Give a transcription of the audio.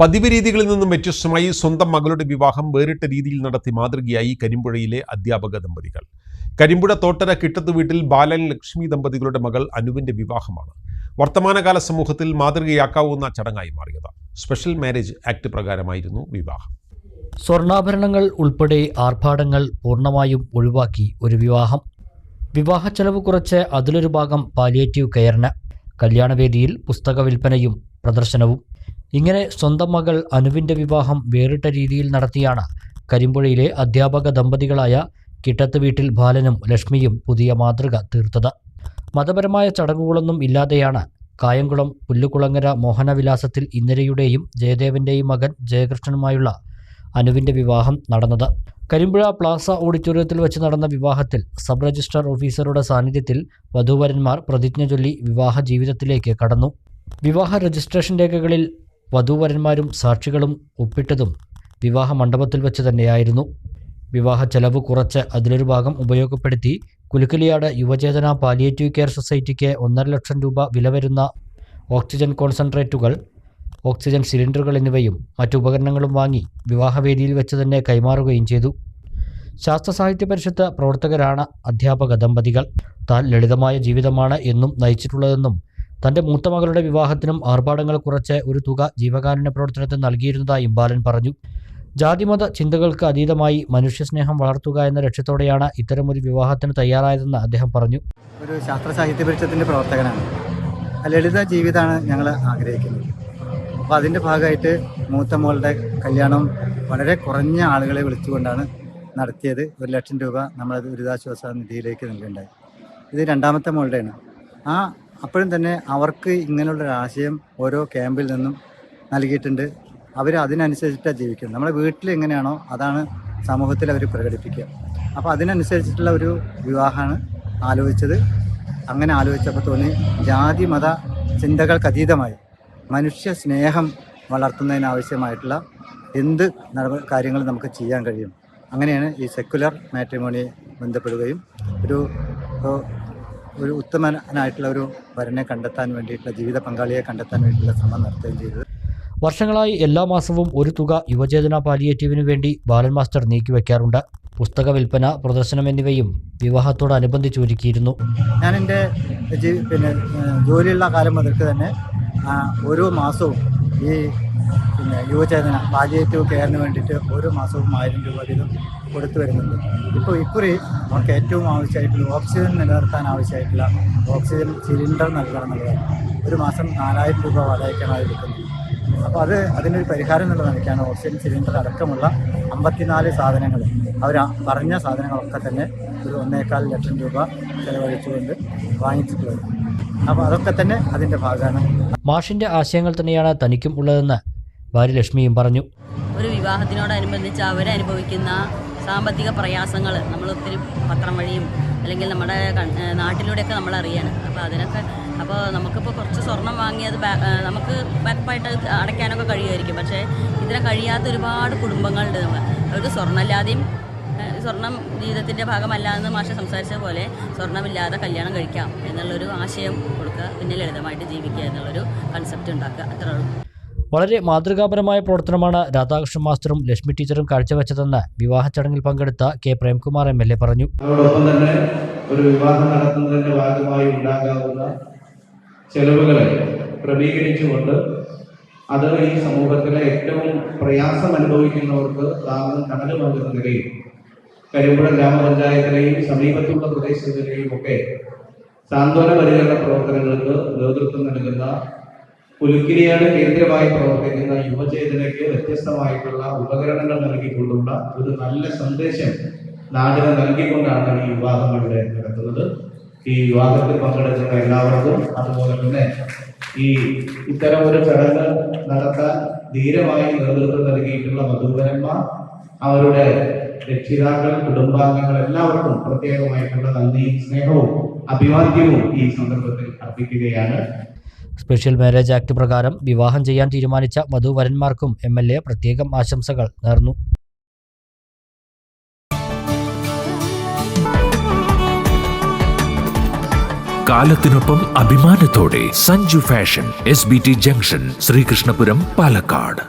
പതിവ് രീതികളിൽ നിന്നും വ്യത്യസ്തമായി സ്വന്തം മകളുടെ വിവാഹം വേറിട്ട രീതിയിൽ നടത്തി മാതൃകയായി കരിമ്പുഴയിലെ അധ്യാപക ദമ്പതികൾ. കരിമ്പുഴ തോട്ടര കിട്ടത്ത് വീട്ടിൽ ബാലൻ ലക്ഷ്മി ദമ്പതികളുടെ മകൾ അനുവിന്റെ വിവാഹമാണ്. വർത്തമാനകാല സമൂഹത്തിൽ മാതൃകയാക്കാവുന്ന ചടങ്ങായി മാറിയത്. സ്പെഷ്യൽ മാരേജ് ആക്ട് പ്രകാരമായിരുന്നു വിവാഹം. സ്വർണാഭരണങ്ങൾ ഉൾപ്പെടെ ആർഭാടങ്ങൾ പൂർണമായും ഒഴിവാക്കി ഒരു വിവാഹം. വിവാഹ ചെലവ് കുറച്ച് അതിലൊരു ഭാഗം പാലിയേറ്റീവ് കെയറിന് കല്യാണവേദിയിൽ പുസ്തക വിൽപ്പനയും പ്രദർശനവും. ഇങ്ങനെ സ്വന്തം മകൾ അനുവിന്റെ വിവാഹം വേറിട്ട രീതിയിൽ നടത്തിയാണ് കരിമ്പുഴയിലെ അധ്യാപക ദമ്പതികളായ കിട്ടത്ത് വീട്ടിൽ ബാലനും ലക്ഷ്മിയും പുതിയ മാതൃക തീർത്തത്. മതപരമായ ചടങ്ങുകളൊന്നും ഇല്ലാതെയാണ് കായംകുളം പുല്ലുകുളങ്ങര മോഹനവിലാസത്തിൽ ഇന്ദിരയുടെയും ജയദേവന്റെയും മകൻ ജയകൃഷ്ണനുമായുള്ള അനുവിന്റെ വിവാഹം നടന്നത്. കരിമ്പുഴ പ്ലാസ ഓഡിറ്റോറിയത്തിൽ വെച്ച് നടന്ന വിവാഹത്തിൽ സബ് രജിസ്ട്രാർ ഓഫീസറുടെ സാന്നിധ്യത്തിൽ വധൂവരന്മാർ പ്രതിജ്ഞ ചൊല്ലി വിവാഹ ജീവിതത്തിലേക്ക് കടന്നു. വിവാഹ രജിസ്ട്രേഷൻ രേഖകളിൽ വധൂവരന്മാരും സാക്ഷികളും ഒപ്പിട്ടതും വിവാഹ മണ്ഡപത്തിൽ വെച്ച് തന്നെയായിരുന്നു. വിവാഹ ചെലവ് കുറച്ച് അതിലൊരു ഭാഗം ഉപയോഗപ്പെടുത്തി കുലുക്കലിയാട് യുവചേതന പാലിയേറ്റീവ് കെയർ സൊസൈറ്റിക്ക് ഒന്നര ലക്ഷം രൂപ വില വരുന്ന ഓക്സിജൻ കോൺസെൻട്രേറ്റുകൾ ഓക്സിജൻ സിലിണ്ടറുകൾ എന്നിവയും മറ്റു ഉപകരണങ്ങളും വാങ്ങി വിവാഹവേദിയിൽ വെച്ച് തന്നെ കൈമാറുകയും ചെയ്തു. ശാസ്ത്ര സാഹിത്യ പരിഷത്ത് പ്രവർത്തകരാണ് അധ്യാപക ദമ്പതികൾ. താൻ ലളിതമായ ജീവിതമാണ് എന്നും നയിച്ചിട്ടുള്ളതെന്നും തന്റെ മൂത്ത മകളുടെ വിവാഹത്തിനും ആർഭാടങ്ങൾ കുറച്ച് ഒരു തുക ജീവകാരുണ്യ പ്രവർത്തനത്തിന് നൽകിയിരുന്നതായും ബാലൻ പറഞ്ഞു. ജാതിമത ചിന്തകൾക്ക് അതീതമായി മനുഷ്യസ്നേഹം വളർത്തുക എന്ന ലക്ഷ്യത്തോടെയാണ് ഇത്തരമൊരു വിവാഹത്തിന് തയ്യാറായതെന്ന് അദ്ദേഹം പറഞ്ഞു. ഒരു ശാസ്ത്ര സാഹിത്യ പരിഷത്തിന്റെ പ്രവർത്തകനാണ്. ലളിത ജീവിതമാണ് ഞങ്ങൾ ആഗ്രഹിക്കുന്നത്. അപ്പോൾ അതിന്റെ ഭാഗമായിട്ട് മൂത്ത മോളുടെ കല്യാണം വളരെ കുറഞ്ഞ ആളുകളെ വിളിച്ചുകൊണ്ടാണ് നടത്തിയത്. ഒരു ലക്ഷം രൂപ നമ്മൾ ദുരിതാശ്വാസ നിധിയിലേക്ക് നൽകേണ്ടത്. ഇത് രണ്ടാമത്തെ മോളുടെയാണ്. ആ അപ്പോഴും തന്നെ അവർക്ക് ഇങ്ങനെയുള്ള ആശയം ഓരോ ക്യാമ്പിൽ നിന്നും നൽകിയിട്ടുണ്ട്. അവർ അതിനനുസരിച്ചിട്ടാണ് ജീവിക്കുന്നത്. നമ്മുടെ വീട്ടിൽ എങ്ങനെയാണോ അതാണ് സമൂഹത്തിൽ അവർ പ്രകടിപ്പിക്കുക. അപ്പോൾ അതിനനുസരിച്ചിട്ടുള്ള ഒരു വിവാഹമാണ് ആലോചിച്ചത്. അങ്ങനെ ആലോചിച്ചപ്പോൾ തോന്നി ജാതി മത ചിന്തകൾക്ക് അതീതമായി മനുഷ്യ സ്നേഹം വളർത്തുന്നതിനാവശ്യമായിട്ടുള്ള എന്ത് കാര്യങ്ങൾ നമുക്ക് ചെയ്യാൻ കഴിയും. അങ്ങനെയാണ് ഈ സെക്കുലർ മാട്രിമോണിയെ ബന്ധപ്പെടുകയും ഒരു ഒരു ഉത്തമനായിട്ടുള്ള ഒരു വരനെ കണ്ടെത്താൻ വേണ്ടിയിട്ടുള്ള ജീവിത പങ്കാളിയെ കണ്ടെത്താൻ വേണ്ടിയിട്ടുള്ള ശ്രമം നടത്തുകയും ചെയ്തത്. വർഷങ്ങളായി എല്ലാ മാസവും ഒരു തുക യുവചേതന പാലിയേറ്റീവിനു വേണ്ടി ബാലൻ മാസ്റ്റർ നീക്കിവെക്കാറുണ്ട് പുസ്തക വിൽപ്പന പ്രദർശനം എന്നിവയും വിവാഹത്തോടനുബന്ധിച്ച് ഒരുക്കിയിരുന്നു. ഞാൻ എന്റെ പിന്നെ ജോലിയുള്ള കാലം മുതൽക്ക് തന്നെ ഓരോ മാസവും ഈ പിന്നെ യുവചേതന പാലിയേറ്റീവ് കെയറിന് വേണ്ടിയിട്ട് ഓരോ മാസവും ആയിരം രൂപ വീതം കൊടുത്തു വരുന്നുണ്ട്. ഇപ്പോൾ ഇക്കുറി നമുക്ക് ഏറ്റവും ആവശ്യമായിട്ടുള്ള ഓക്സിജൻ നിലനിർത്താൻ ആവശ്യമായിട്ടുള്ള ഓക്സിജൻ സിലിണ്ടർ നൽകണം ഒരു മാസം നാലായിരം രൂപ വാടകയ്ക്കാണ് എടുക്കുന്നത് അപ്പോൾ അത് അതിനൊരു പരിഹാരം എന്നുള്ള നിലയ്ക്കാണ് ഓക്സിജൻ സിലിണ്ടർ അടക്കമുള്ള അമ്പത്തിനാല് സാധനങ്ങൾ. അവർ പറഞ്ഞ സാധനങ്ങളൊക്കെ തന്നെ ഒരു ഒന്നേകാൽ ലക്ഷം രൂപ ചെലവഴിച്ചുകൊണ്ട് വാങ്ങിച്ചിട്ടുള്ളത്. അപ്പോൾ അതൊക്കെ തന്നെ അതിന്റെ ഭാഗമാണ്. മാഷിന്റെ ആശയങ്ങൾ തന്നെയാണ് തനിക്കും ഉള്ളതെന്ന് ഭാര്യ ലക്ഷ്മിയും പറഞ്ഞു. ഒരു വിവാഹത്തിനോടനുബന്ധിച്ച് അവരനുഭവിക്കുന്ന സാമ്പത്തിക പ്രയാസങ്ങൾ നമ്മൾ ഒത്തിരി പത്രം വഴിയും അല്ലെങ്കിൽ നമ്മുടെ നാട്ടിലൂടെയൊക്കെ നമ്മൾ അറിയാണ് അപ്പോൾ അതിനൊക്കെ അപ്പോൾ നമുക്കിപ്പോൾ കുറച്ച് സ്വർണം വാങ്ങിയത് നമുക്ക് ബാക്കായിട്ട് അടയ്ക്കാനൊക്കെ കഴിയുമായിരിക്കും. പക്ഷേ ഇതിനെ കഴിയാത്ത ഒരുപാട് കുടുംബങ്ങളുണ്ട് നമ്മൾ അവർക്ക് സ്വർണമില്ലാതെയും സ്വർണം ജീവിതത്തിന്റെ ഭാഗമല്ല എന്ന് മാഷ സംസാരിച്ച പോലെ സ്വർണമില്ലാതെ കല്യാണം കഴിക്കാം എന്നുള്ളൊരു ആശയം കൊടുക്കുക പിന്നെ ലളിതമായിട്ട് ജീവിക്കുക എന്നുള്ളൊരു കൺസെപ്റ്റ് ഉണ്ടാക്കുക. അത്രേ ഉള്ളൂ. വളരെ മാതൃകാപരമായ പ്രവർത്തനമാണ് രാധാകൃഷ്ണൻ മാസ്റ്ററും ലക്ഷ്മി ടീച്ചറും കാഴ്ചവെച്ചതെന്ന് വിവാഹ ചടങ്ങിൽ പങ്കെടുത്ത K Premkumar M L A പറഞ്ഞു. തന്നെ ഒരു വിവാഹം നടത്തുന്നതിന്റെ ഭാഗമായി ഉണ്ടാകാവുന്ന ചെലവുകളെ ക്രമീകരിച്ചുകൊണ്ട് അത് ഈ സമൂഹത്തിലെ ഏറ്റവും പ്രയാസം അനുഭവിക്കുന്നവർക്ക് താങ്ങും കടലുമാകുന്ന നിലയിൽ കരിമ്പുഴ ഗ്രാമപഞ്ചായത്തിലെയും സമീപത്തുള്ള പ്രദേശത്തിലെയും ഒക്കെ സാന്ത്വന പരിചരണ പ്രവർത്തനങ്ങൾക്ക് നേതൃത്വം നൽകുന്ന പുലുക്കിരിയാണ് കേന്ദ്രമായി പ്രവർത്തിക്കുന്ന യുവചേതനയ്ക്ക് വ്യത്യസ്തമായിട്ടുള്ള ഉപകരണങ്ങൾ നൽകിക്കൊണ്ടുള്ള ഒരു നല്ല സന്ദേശം നാടിന് നൽകിക്കൊണ്ടാണ് ഈ വിവാഹം ഇവിടെ നടക്കുന്നത്. ഈ വിവാഹത്തിൽ പങ്കെടുക്കുന്ന എല്ലാവർക്കും അതുപോലെ തന്നെ ഈ ഇത്തരം ഒരു ചടങ്ങ് നടത്താൻ ധീരമായി നേതൃത്വം നൽകിയിട്ടുള്ള മധുവരന്മാർ അവരുടെ രക്ഷിതാക്കൾ കുടുംബാംഗങ്ങൾ എല്ലാവർക്കും പ്രത്യേകമായിട്ടുള്ള നന്ദിയും സ്നേഹവും അഭിവാദ്യവും ഈ സന്ദർഭത്തിൽ അർപ്പിക്കുകയാണ്. സ്പെഷ്യൽ മാരേജ് ആക്ട് പ്രകാരം വിവാഹം ചെയ്യാൻ തീരുമാനിച്ച വധുവരന്മാർക്കും എം എൽ എ പ്രത്യേകം ആശംസകൾ നേർന്നു. കാലത്തിനൊപ്പം അഭിമാനത്തോടെ Sanju fashion S B T junction Sreekrishnapuram Palakkad.